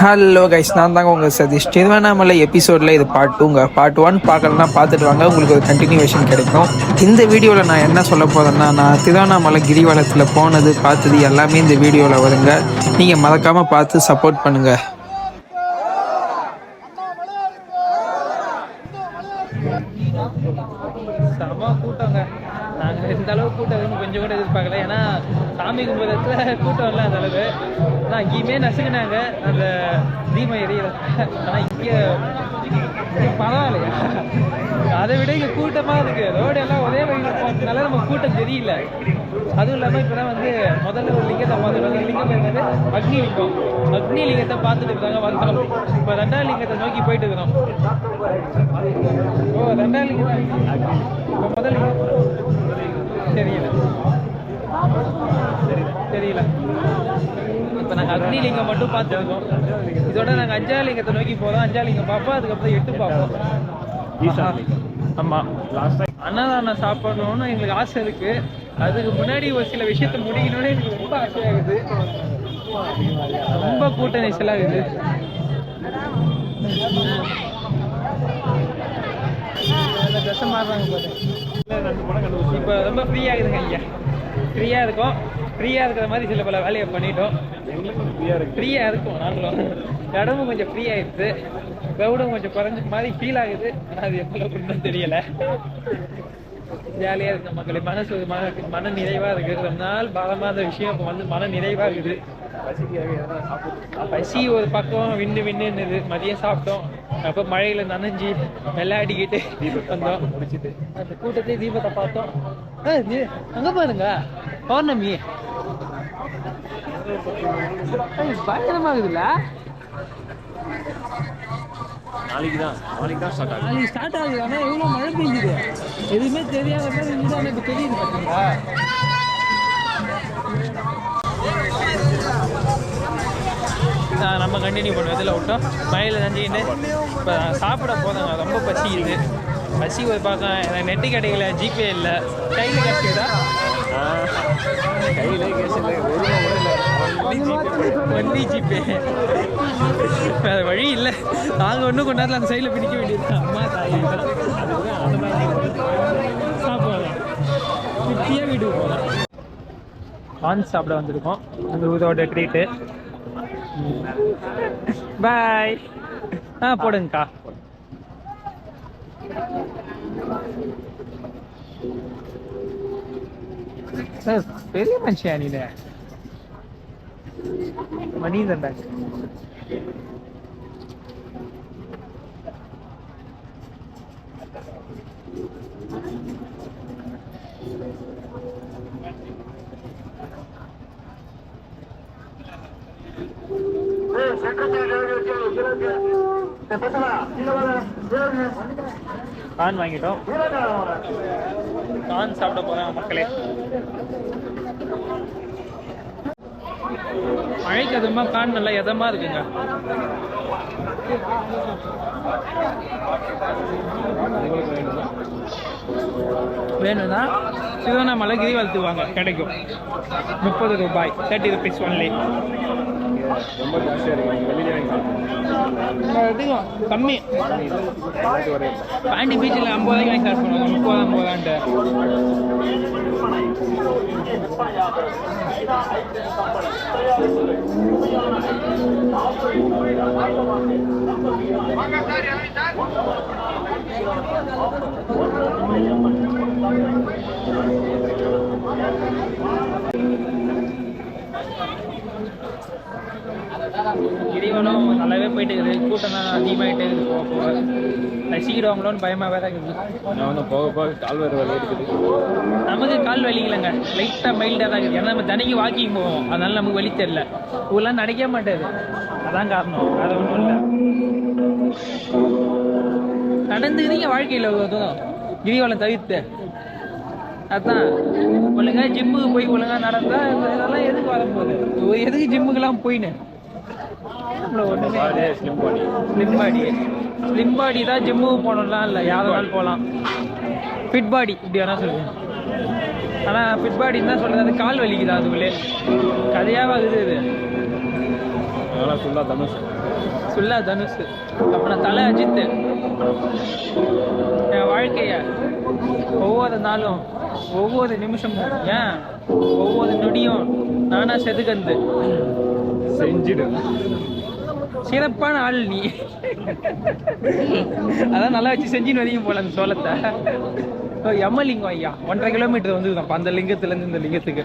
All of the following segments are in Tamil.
ஹலோ கைஸ் நான் தாங்க உங்கள் சதீஷ். திருவண்ணாமலை எபிசோடில் இது பார்ட் டூங்க பார்ட் ஒன் பார்க்கலன்னா பார்த்துட்டு வாங்க. உங்களுக்கு ஒரு கண்டினியூவேஷன் கிடைக்கும். இந்த வீடியோவில் நான் என்ன சொல்ல போகிறேன்னா நான் திருவண்ணாமலை கிரிவலத்தில் போனது பார்த்தது எல்லாமே இந்த வீடியோவில் வருங்க. நீங்கள் மறக்காமல் பார்த்து சப்போர்ட் பண்ணுங்கள் செம கூட்டங்க நாங்கள் இந்த அளவு கூட்டம் கொஞ்சம் கூட எதிர்பார்க்கல. ஏன்னா சாமி கும்பிட்றதுல கூட்டம் இல்லை அந்த அளவு. ஆனால் இங்கேயுமே நசுங்கினாங்க அந்த தீபம் எரியல. ஆனால் இங்கே பரவாயில்லையா? அதை விட இங்கே கூட்டமாக இருக்கு. ரோடு எல்லாம் ஒரே வழியில் போகிறதுனால நம்ம கூட்டம் தெரியல. அதுவும் இல்லாமல் இப்போ தான் வந்து முதல்ல ஒரு லிங்கத்தை பார்த்துட்டு அந்த லிங்கம் என்னது? அக்னி லிங்கம் அக்னி லிங்கத்தை பார்த்துட்டு இருந்தாங்க வந்தோம் இப்போ ரெண்டாவது லிங்கத்தை நோக்கி போயிட்டு இருக்கிறோம். ஓ ரெண்டாவது லிங்கம். இப்போ முதல் லிங்கம். தெரியல. தெரியல. இப்போ நாங்கள் அக்னி லிங்கம் மட்டும் பார்த்துருக்கோம். இதோட நாங்கள் அஞ்சாவது லிங்கத்தை நோக்கி போகிறோம் அஞ்சாவது லிங்கம் பார்ப்போம் அதுக்கப்புறம் எட்டு பார்ப்போம் ஆமாம் லாஸ்ட் டைம் அன்னதானம் சாப்பிடணும்னு எங்களுக்கு ஆசை இருக்கு. அதுக்கு முன்னாடி ஒரு சில விஷயத்த முடிக்கணும்னு எங்களுக்கு ரொம்ப ஆசையாகுது. ரொம்ப கூட்ட நெரிசலாகுது இப்போ ரொம்ப ஃப்ரீயாக இருக்குதுங்க ஐயா. ஃப்ரீயாக இருக்கும். ஃப்ரீயாக இருக்கிற மாதிரி சில பல வேலையை பண்ணிட்டோம். ஃப்ரீயாக இருக்கும் நாங்களும். இடமும் கொஞ்சம் ஃப்ரீ ஆயிடுச்சு. க்ரௌடும் கொஞ்சம் குறைஞ்ச மாதிரி ஃபீல் ஆகுது. ஆனால் அது எவ்வளோ இன்னும் தெரியல. ஜாலியாக இருக்கு மக்களே. மனசு மன மன நிறைவாக இருக்கு. ரொம்ப நாள் பாரமாக இருந்த விஷயம் இப்போ வந்து மன நிறைவாக இருக்குது. பசி ஒரு பக்கம் விண்ணு விண்ணுன்னுது. மதியம் சாப்பிட்டோம். அப்போ மழையில நனைஞ்சு விளையாடிக்கிட்டு வந்தோம். அந்த கூட்டத்தையும் தீபத்தை பார்த்தோம். அங்க பாருங்க. பௌர்ணமி. ஏய், பயங்கரமா இருக்குதுல்ல நாளைக்கு தான் நாளைக்கு தான் ஸ்டார்ட் நாளைக்கு ஸ்டார்ட் ஆகுது. ஆனால் எவ்வளோ மழை பெய்யுது எதுவுமே தெரியாத மாதிரி ஆனால் இப்போ தெரியுது பார்த்தீங்களா நம்ம கண்டினியூ பண்ணுவோம். இதில் விட்டோம் மழையில் நஞ்சிக்கிட்டு இப்போ சாப்பிட போதாங்க. ரொம்ப பசிக்குது. பசி ஒரு பார்க்க எனக்கு நெட்டு கிடைக்கல ஜிபே இல்லை. கையில் கிடைக்குதா கையிலே கேஸ் இல்லை ஒன்லி ஜிபே வேறு வழி இல்லை. நாங்கள் ஒன்றும் கொண்டாடல அந்த சைடில் பிடிக்க வேண்டியது அம்மா தாய் சாப்பிடலாம். திருப்தியாக வீட்டுக்கு போகலாம் பான்ஸ் சாப்பிட வந்திருக்கோம். அந்த ஊதோட ட்ரீட்டு பாய் ஆ போடுங்கக்கா. சார் பெரிய மனுஷியா நீங்க மனிதன் பேக் கான் வாங்கிட்டோம். கான் சாப்பிட போறேன் மக்களே. மழைக்கு அதிகமாக கான் நல்லா எதமாக இருக்குங்க. வேணும்னா திருவண்ணாமலை கிரிவலத்து வாங்க கிடைக்கும். முப்பது ரூபாய் தேர்ட்டி ருபீஸ் ஒன்லி ரொம்ப ஜாஸ்தியாக இருக்கு. வெளியிலே வாங்கி கம்மி. சாப்பிட்டு பாண்டி பீச்சில் ஐம்பது ரூபாய்க்கு வாங்கி ஸ்டார்ட் பண்ணுவாங்க. முப்பது ஐம்பது ரூபான்ட்டு கிரிவலம் நல்லாவே போயிட்டு இருக்குது கூட்டம் தான் அதிகமாகிட்டே இருக்குது போக போக. ரசிக்கிடுவாங்களோன்னு பயமாக வேற இருக்குது. நான் வந்து போக போக கால் வர வலி இருக்குது. நமக்கு கால் வலிக்கலைங்க. லைட்டாக மைல்டாக தான் இருக்குது. ஏன்னா நம்ம தினைக்கு வாக்கிங் போவோம். அதனால நமக்கு வலி தெரியல. ஊரெலாம் நடக்க மாட்டேது. அதான் காரணம். அது ஒன்றும் இல்லை. நடந்துக்கிறீங்க வாழ்க்கையில் அதுவும் கிரிவலம் தவிர்த்து. அதான். ஒழுங்கா ஜிம்முக்கு போய் ஒழுங்கா நடந்தா இந்த இதெல்லாம் எதுக்கு வரப்போகுது எதுக்கு ஜிம்முக்கெல்லாம் போயின்னு? Slim body slim body slim body தான் ஜிம்முக்கு போகணும்லாம் இல்லை. யாரும் நாள் போகலாம். ஃபிட் பாடி இப்படி வேணா சொல்லுவேன் ஆனால் ஃபிட் பாடி என்ன சொல்கிறது அது கால் வலிக்குது அதுக்குள்ளே? கதையாக வருது இது. அதெல்லாம் ஃபுல்லாக தனுஷ் சுல்லா தனுஷ் அப்புறம் தலை அஜித் என் வாழ்க்கைய ஒவ்வொரு நாளும் ஒவ்வொரு நிமிஷமும். ஏன்? ஒவ்வொரு நொடியும் நானா செதுக்கந்து செஞ்சிடு. சிறப்பான ஆள் நீ. அதான் நல்லா வச்சு செஞ்சுன்னு வரைக்கும் போல அந்த சோளத்தை. ஓ, யமலிங்கம் ஐயா ஒன்றரை கிலோமீட்டர் வந்து அந்த லிங்கத்துலேருந்து இந்த லிங்கத்துக்கு.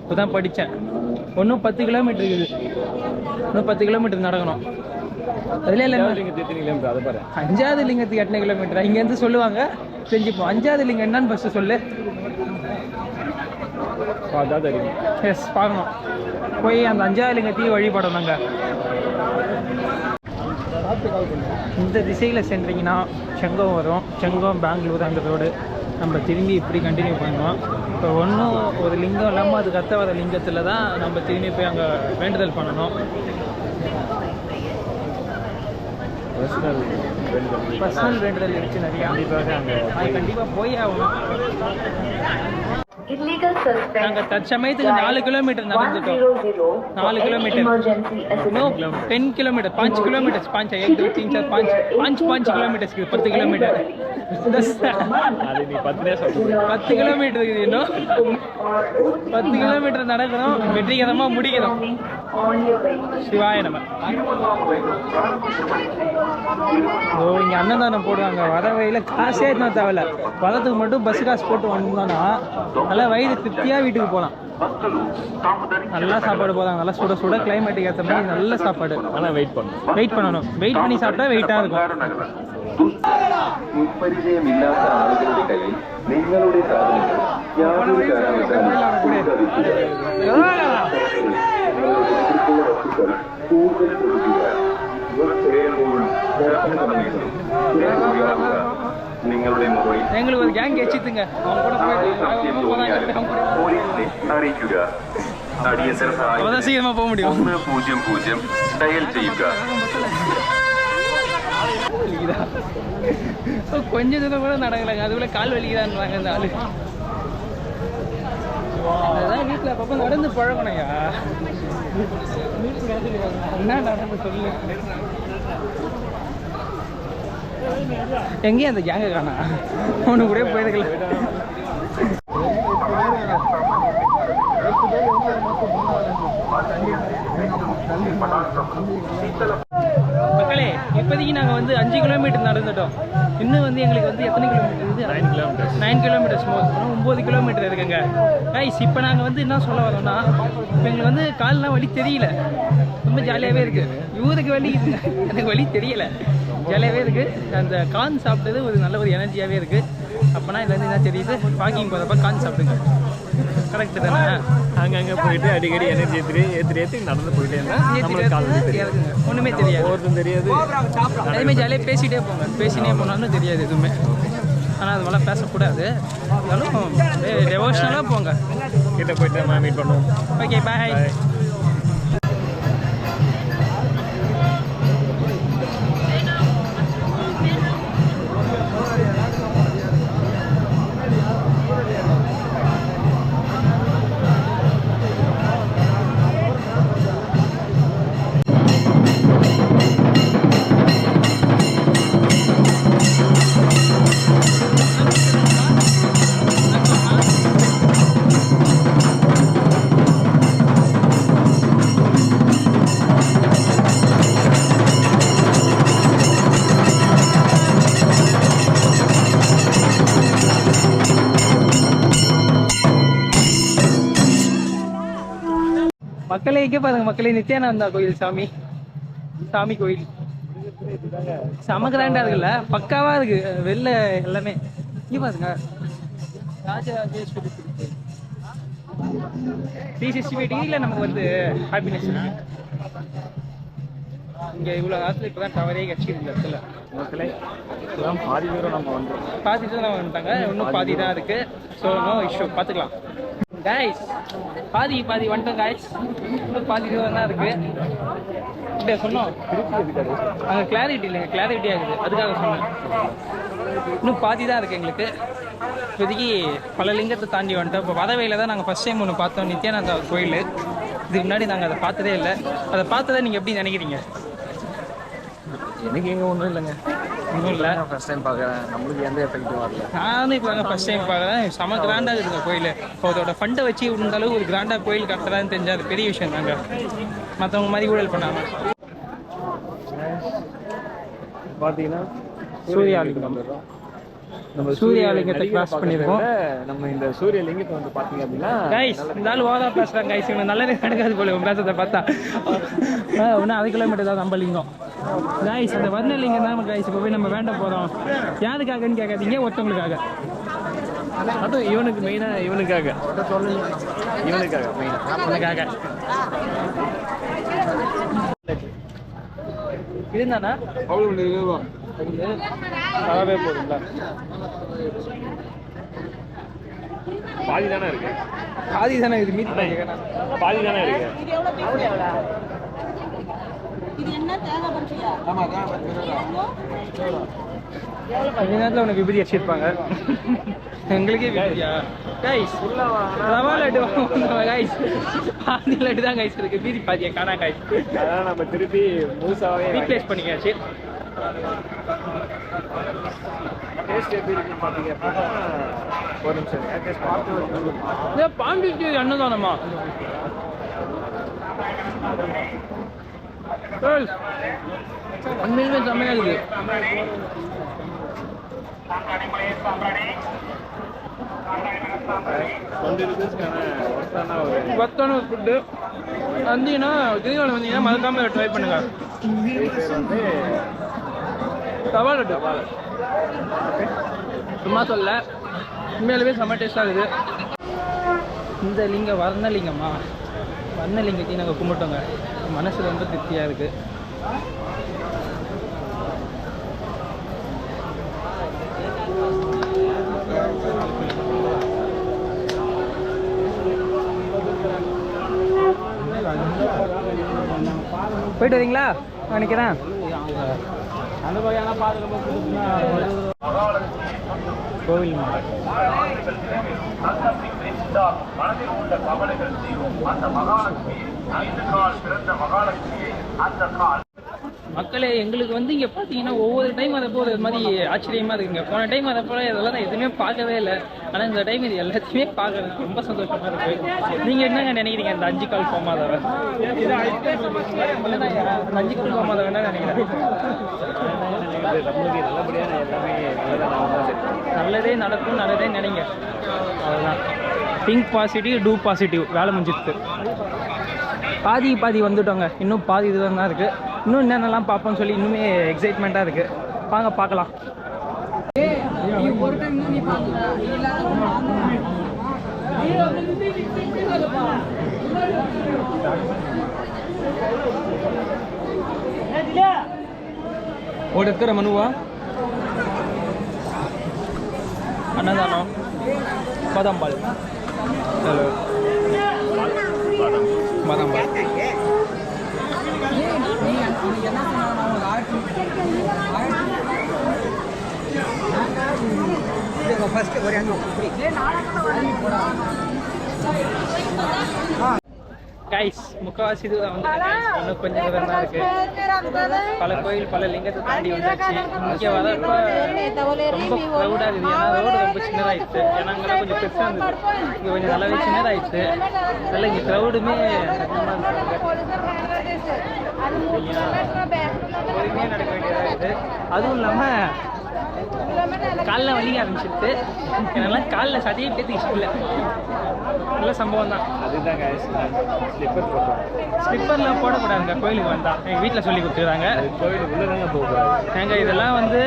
இப்போதான் படித்தேன் ஒன்றும் பத்து கிலோமீட்டர் இருக்குது. இன்னும் பத்து கிலோமீட்டர் நடக்கணும். அதுல இல்லை கிலோமீட்டர் அதை பாரு. அஞ்சாவது லிங்கத்துக்கு எத்தனை கிலோமீட்டர் இங்கேருந்து சொல்லுவாங்க. செஞ்சுப்போம். அஞ்சாவது லிங்கம் என்னன்னு ஃபஸ்ட்டு சொல்லு. பார்த்தா தெரியும் எஸ் பார்க்கணும். போய் அந்த அஞ்சாவது லிங்கத்தையும் வழிபடணுங்க. இந்த திசையில் சென்றீங்கன்னா செங்கம் வரும். செங்கம் பெங்களூர் அந்த ரோடு நம்ம திரும்பி இப்படி கண்டினியூ பண்ணுவோம் இப்போ ஒன்றும் ஒரு லிங்கம் இல்லாமல் அதுக்கு அத்த வர லிங்கத்தில் தான் நம்ம திரும்பி போய் அங்கே வேண்டுதல் பண்ணணும். பர்சனல் வேண்டுதல். பர்சனல் வேண்டுதல் இருக்கு நிறையா. கண்டிப்பாக அங்கே அது கண்டிப்பாக போய் ஆகணும். நாங்க தற்சமயத்துக்கு நாலு கிலோமீட்டர் நடந்துட்டோம் நாலு கிலோமீட்டர் டென் கிலோமீட்டர் பாஞ்சு கிலோமீட்டர் பாஞ்சு ஏழு தீன் சார் பாஞ்சு பாஞ்சு பாஞ்சு கிலோமீட்டர்ஸ் பத்து கிலோமீட்டர் அது நீ பத்து பத்து கிலோமீட்டர் இருக்குது இன்னும் பத்து கிலோமீட்டர் நடக்கிறோம். வெற்றிகரமாக முடிக்கிறோம். சிவாய நம்ம ஓ இங்கே அன்னதானம் போடுவாங்க. வர வழியில் காசே தேவையில்ல. வரத்துக்கு மட்டும் பஸ் காசு போட்டு வந்தோம்னா நல்லா வயிறு திருப்தியாக வீட்டுக்கு போகலாம் நல்லா சாப்பாடு போதாங்க நல்லா சுட சுட கிளைமேட்டுக்கு ஏற்ற மாதிரி நல்ல சாப்பாடு ஆனால் வெயிட் பண்ணணும் வெயிட் பண்ணணும் வெயிட் பண்ணி சாப்பிட்டா வெயிட்டாக இருக்கும் മുൻപരിചയമില്ലാത്ത ആളുകളുടെ കയ്യിൽ നിങ്ങളുടെ സാധനങ്ങൾ യാതൊരു കാരണവശാലും വസ്തുക്കൾ കൂടുതൽ ശ്രദ്ധിക്കുക ഇവ ചെയ്യുമ്പോഴും ദർശന സമയത്തും സുരക്ഷിതമാവുക നിങ്ങളുടെ മൊബൈൽ எங்களுக்கு ஒரு கேங் வச்சுத்துங்க அவங்க கூட போயிட்டு സത്യം அவங்க തോന്നിയാലും அவங்க கூட പോലീസിനെ അറിയിക്കുക അടിയന്തര அப்பதான் സഹായം சீக்கிரமா போக முடியும் ഒന്ന് പൂജ്യം പൂജ്യം ഡയൽ ചെയ്യുക வலிக்குதா ஓ, கொஞ்ச தூரம் கூட நடக்கலைங்க அதுக்குள்ள கால் வலிக்குதான்றாங்க இந்த ஆளு அதான் வீட்டில் அப்பப்போ நடந்து பழகணும்யா என்ன நடந்து சொல்லு எங்கேயும் அந்த கேங்க காணா. ஒன்று கூட போயிருக்கல. மக்களே இப்போதைக்கு நாங்கள் வந்து அஞ்சு கிலோமீட்டர் நடந்துட்டோம். இன்னும் வந்து எங்களுக்கு வந்து எத்தனை கிலோமீட்டர் இது நைன் கிலோமீட்டர்ஸ் நைன் கிலோமீட்டர்ஸ் ஒம்பது கிலோமீட்டர் இருக்குங்க. கைஸ் இப்போ நாங்கள் வந்து என்ன சொல்ல வரோம்னா இப்போ எங்களுக்கு வந்து கால்லாம் வலி தெரியல. ரொம்ப ஜாலியாகவே இருக்குது இவருக்கு இருக்குங்க எனக்கு வலி தெரியல. ஜாலியாகவே இருக்குது அந்த கான் சாப்பிட்டது ஒரு நல்ல ஒரு எனர்ஜியாகவே இருக்குது அப்போனா இதுல இருந்து என்ன தெரியுது? வாக்கிங் போகிறப்ப கான் சாப்பிடுங்க. கரெக்டு தானே? அங்கங்கே போயிட்டு அடிக்கடி எனர்ஜி ஏற்றி ஏற்றி ஏற்றி நடந்து போயிட்டே கால் வலி தெரியாது. ஒண்ணுமே தெரியாது. அதேமாதிரி ஜாலியாக பேசிகிட்டே போங்க. பேசினே போனாலும் தெரியாது எதுவுமே. ஆனால் அது மாதிரிலாம் பேசக்கூடாது. இருந்தாலும் டெவோஷனலாக போங்க. கிட்ட போயிட்டு மீட் பண்ணுவோம். ஓகே பாய் மக்களே இங்கே பாருங்க மக்களே நித்யானந்தா கோயில் சாமி. சாமி கோயில். செம கிராண்டா இருக்குல்ல பக்காவா இருக்கு. வெளில எல்லாமே. இங்கே பாருங்க. ராஜராஜேஸ்வரி த்ரீ சிக்ஸ்டி ஃபைவ் டிகிரியில் நமக்கு வந்து ஹாப்பினஸ் இருக்கு. இங்கே இவ்வளோ காலத்தில் இப்போ தான் டவரே கிடச்சிது இந்த இடத்துல. மக்களே. பாதி தூரம் நம்ம வந்துடும் பாதி தான் வந்துட்டாங்க. இன்னும் பாதி தான் இருக்கு. ஸோ நோ இஷ்யூ பார்த்துக்கலாம். கைஸ் பாதி பாதி வந்துட்டோம் கைஸ் இன்னும் பாதி தான் இருக்கு. இல்லை சொன்னோம்? அங்கே கிளாரிட்டி இல்லைங்க. கிளாரிட்டி ஆகுது. அதுக்காக சொன்னேன். இன்னும் பாதி தான் இருக்கு எங்களுக்கு. இப்போதைக்கு பல லிங்கத்தை தாண்டி வந்துட்டோம். இப்போ வதவையில் தான் நாங்கள் ஃபஸ்ட் டைம் ஒன்று பார்த்தோம். நித்யானந்தா கோயில். இதுக்கு முன்னாடி நாங்கள் அதை பார்த்ததே இல்லை. அதை பார்த்ததை நீங்கள் எப்படி நினைக்கிறீங்க? எனக்கு எங்கே ஒன்றும் இல்லைங்க. இல்லை. ஃபர்ஸ்ட் டைம் பார்க்குறேன். நம்மளுக்கு எந்த எஃபெக்ட்டும் வரல. நானும் இப்போ ஃபர்ஸ்ட் டைம் பார்க்குறேன். செம கிராண்டாக இருக்குங்க கோயில். இப்போ அதோட ஃபண்டை வச்சு இந்த அளவுக்கு ஒரு கிராண்டாக கோயில் கட்டுறதான்னு தெரிஞ்சா அது பெரிய விஷயம் தாங்க. மற்றவங்க மாதிரி ஊழல் பார்த்தீங்கன்னா நம்ம சூர்யாலிங்கத்தை பண்ணிருக்கோம். விட நம்ம இந்த சூரியலிங்கத்தை வந்து பார்த்தீங்க அப்படின்னா கைஸ் இந்த ஆள் ஓதா பேசுகிறாங்க கைஸ் இவங்க நல்லதே நடக்காது போல இவங்க பேசுறதை பார்த்தா. ஒன்றும் அது கிலோமீட்டர் தான் நம்ம லிங்கம் கைஸ் அந்த வர்ணலிங்கம் தான் கைஸ் இப்போ போய் நம்ம வேண்ட போகிறோம் யாருக்காகன்னு கேட்காதீங்க ஒருத்தவங்களுக்காக. அதுவும் இவனுக்கு மெயினாக இவனுக்காக. இவனுக்காக மெயினாக உனக்காக இருந்தானா அதாவே போதுங்களா பாதி தானே இருக்கு. பாதி தானே இது மீதி பாதி தானே பாதி தானே இருக்கு கொஞ்ச நேரத்தில் உனக்கு விபதி அடிச்சிருப்பாங்க. எங்களுக்கே விபதியா கைஸ் ரவா லட்டு கைஸ் பாதி லட்டு தான் கைஸ் இருக்கு. மீதி பாதியை காணா கைஸ் அதான் நம்ம திருப்பி முழுசாவே ரீப்ளேஸ் பண்ணிக்காச்சு ஒரு நிமிஷம் பாண்டிச்சேரி அன்னதானமா? Guys, உண்மையிலுமே செம்மையா இருக்கு. ஒர்த்தான ஒரு ஃபுட்டு வந்தீங்கன்னா கிரிவலம் வந்தீங்கன்னா மறக்காம ட்ரை பண்ணுங்க. தவா லட்டு சும்மா சொல்ல உண்மையாலுமே செம்ம டேஸ்டாக இருக்குது. இந்த லிங்கம் வர்ணலிங்கம்மா வர்ணலிங்கத்தையும் நாங்கள் கும்பிட்டோங்க. மனசு ரொம்ப திருப்தியாக இருக்குது போயிட்டு வரீங்களா? நினைக்கிறேன் அந்த வகையான பாதுகாப்பு கோவில் மனதில் உள்ள கவலைகள் தீரும் அந்த மகாலட்சுமியை ஐந்து கால் பிறந்த மகாலட்சுமியை அந்த கால் மக்களே எங்களுக்கு வந்து இங்கே பார்த்தீங்கன்னா ஒவ்வொரு டைம் வரப்போ இது மாதிரி ஆச்சரியமா இருக்குங்க போன டைம் வரப்போ இதெல்லாம் எதுவுமே பார்க்கவே இல்லை. ஆனால் இந்த டைம் இது எல்லாத்தையுமே பார்க்கறதுக்கு ரொம்ப சந்தோஷமா இருக்கு. நீங்க என்னங்க நினைக்கிறீங்க இந்த அஞ்சு கால் போமாதவ அஞ்சு கால் போமாதவ என்ன நினைக்கிறேன் நல்லதே நடக்கும் நல்லதே நினைங்க. அவ்வளோதான் திங்க் பாசிட்டிவ் டூ பாசிட்டிவ் வேலை முடிஞ்சிருக்கு பாதி பாதி வந்துட்டோங்க. இன்னும் பாதி இதுதான் தான் இருக்குது இன்னும் என்னென்னலாம் பார்ப்போம்னு சொல்லி இன்னுமே எக்ஸைட்மெண்ட்டாக இருக்குது வாங்க பார்க்கலாம். ஓட இருக்கிற மனுவா? அன்னதானம். பாதாம்பால் ஹலோ. பாதாம்பால் ஃபஸ்ட்டு ஒரு அங்கே ஆ கைஸ் முக்கால்வாசி இது வந்து இன்னும் கொஞ்சம் தூரம் தான் இருக்கு. பல கோயில் பல லிங்கத்தை தாண்டி வந்தாச்சு. இங்கே வரப்ப ரொம்ப க்ரௌடாக இருக்குது. ஏன்னா ரோடு ரொம்ப சின்னதாகிடுச்சு ஏன்னா அங்கெல்லாம் கொஞ்சம் பெருசாக இருந்தது. இங்கே கொஞ்சம் நல்லாவே சின்னதாகிடுச்சு அதில் இங்கே க்ரௌடுமே பொறுமையாக நடக்க வேண்டியதாக இருக்குது அதுவும் இல்லாமல் காலைல வலிக்க ஆரம்பிச்சிருச்சு. என்னெல்லாம் காலில் சதையே பேத்துக்கு இஷ்டம் இல்லை நல்ல சம்பவம் தான். அதுதான் கைஸ் ஸ்லிப்பர் போட்டோம். ஸ்லிப்பர்லாம் போடக்கூடாதுங்க கோயிலுக்கு வந்தா. எங்கள் வீட்டில் சொல்லி கொடுத்துருக்காங்க. அது கோயில் உள்ள தாங்க போகக்கூடாது. ஏங்க இதெல்லாம் வந்து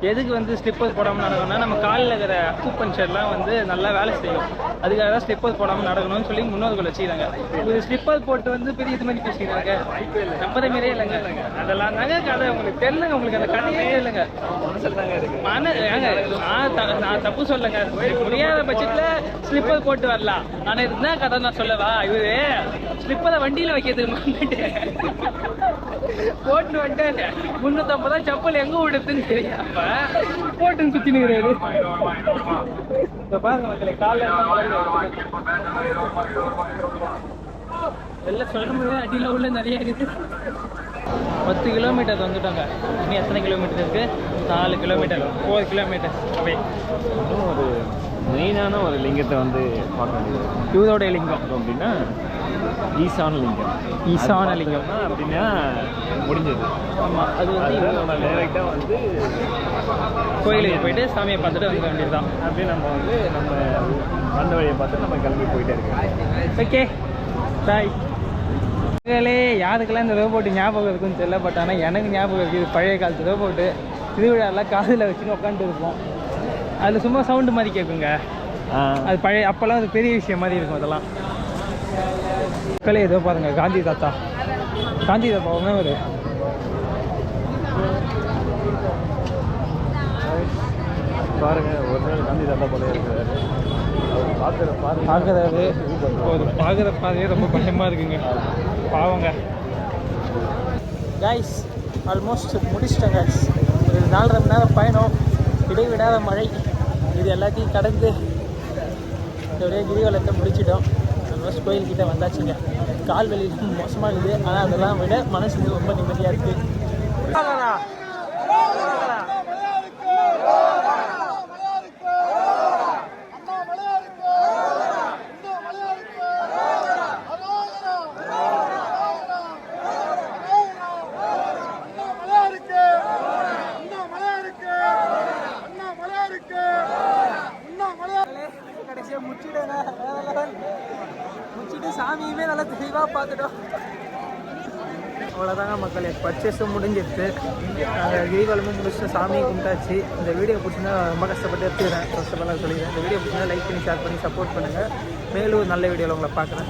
எதுக்கு வந்து ஸ்லிப்பர் போடாமல் நடக்கணும்னா நம்ம காலில் இருக்கிற அக்குபஞ்சர்லாம் வந்து நல்லா வேலை செய்யும். அதுக்காக தான் ஸ்லிப்பர் போடாமல் நடக்கணும்னு சொல்லி முன்னோர்கள் வச்சுக்கிறாங்க. இது ஸ்லிப்பர் போட்டு வந்து பெரிய இது மாதிரி பேசிக்கிறாங்க. நம்புற மாரியே இல்லைங்க. அதெல்லாம் தாங்க கதை. உங்களுக்கு தெரியலங்க. உங்களுக்கு அந்த கதையே இல்லைங்க. மன ஏங்க நான் த- நான் தப்பு சொல்லுங்க முடியாத பட்சத்தில் ஸ்லிப்பர் போட்டு வரலாம். ஆனால் இதுதான் கதை நான் சொல்லவா? இவரு ஸ்லிப்பரை வண்டியில் வைக்கிறதுக்கு மாட்டேன் போட்டு வந்துட்டு முன்னூத்தம்பது ரூபா செப்பல் எங்க விடுதுன்னு தெரியாம போட்டுன்னு சுத்தினுங்கிறாரு இந்த பாருங்க மக்களே காலைல வெளில சொல்ற முடியாது அடியில உள்ள நிறைய இருக்குது. பத்து கிலோமீட்டர் வந்துட்டோங்க இன்னும் எத்தனை கிலோமீட்டர் இருக்கு? நாலு கிலோமீட்டர். Four kilometre. அப்படியே. இன்னும் ஒரு மெயினான ஒரு லிங்கத்தை வந்து பார்க்க வேண்டியது இவரோடைய லிங்கம். அப்படின்னா ஈசான லிங்கம் ஈசான லிங்கம். அப்படின்னா முடிஞ்சது. ஆமாம் அது வந்து நம்ம டைரெக்டாக வந்து கோயிலுக்கு போயிட்டு சாமியை பார்த்துட்டு வந்துட வேண்டியதுதான். அப்படியே நம்ம வந்து நம்ம வந்த வழியை பார்த்து நம்ம கிளம்பி போயிட்டே இருக்கோம். ஓகே பாய் மக்களே யாருக்கெல்லாம் இந்த ரோபோட்டு ஞாபகம் இருக்குன்னு தெரியல பட் ஆனால் எனக்கு ஞாபகம் இருக்குது பழைய காலத்து ரோபோட்டு. திருவிழாலாம் காதில் வச்சுன்னு உட்காந்துட்டு இருப்போம் அதில் சும்மா சவுண்டு மாதிரி கேட்குங்க அது பழைய அப்போல்லாம் அது பெரிய விஷயம் மாதிரி இருக்கும் அதெல்லாம். மக்களே ஏதோ பாருங்க காந்தி தாத்தா. காந்தி தாத்தா ஒன்றே ஒரு. பாருங்க ஒரு நாள் காந்தி தாத்தா போல இருக்கிறாரு அவர் பார்க்குற பாருங்க பார்க்குறாரு ஒரு பார்க்குற பாதையே ரொம்ப பயமாக இருக்குங்க. பாவங்க. கைஸ் ஆல்மோஸ்ட் முடிச்சிட்டேன் கைஸ் ஒரு நாலரை மணி நேரம் பயணம். இடைவிடாத மழை. இது எல்லாத்தையும் கடந்து அப்படியே கிரிவலத்தை முடிச்சிட்டோம். ஃபஸ்ட் கோயில்கிட்ட வந்தாச்சுங்க. கால் வலி மோசமாக இருக்குது ஆனால் அதெல்லாம் விட மனசு ரொம்ப நிம்மதியாக இருக்குது கடைசியாக முடிச்சுட்டேன் முடிச்சுட்டு சாமியுமே நல்லா தெளிவாக பார்த்துட்டோம் அவ்வளோதாங்க மக்களே பர்ச்சேஸும் முடிஞ்சிருச்சு நாங்கள் கிரிவலமும் முடிச்சுட்டு சாமியை கும்பிட்டாச்சு. இந்த வீடியோ பிடிச்சிருந்தா ரொம்ப கஷ்டப்பட்டு எடுத்துக்கிறேன். ஃபர்ஸ்ட் ஆஃப் ஆல் சொல்லிடுறேன். இந்த வீடியோ பிடிச்சினா லைக் பண்ணி ஷேர் பண்ணி சப்போர்ட் பண்ணுங்கள் மேலும் நல்ல வீடியோவில் உங்களை பார்க்குறேன்.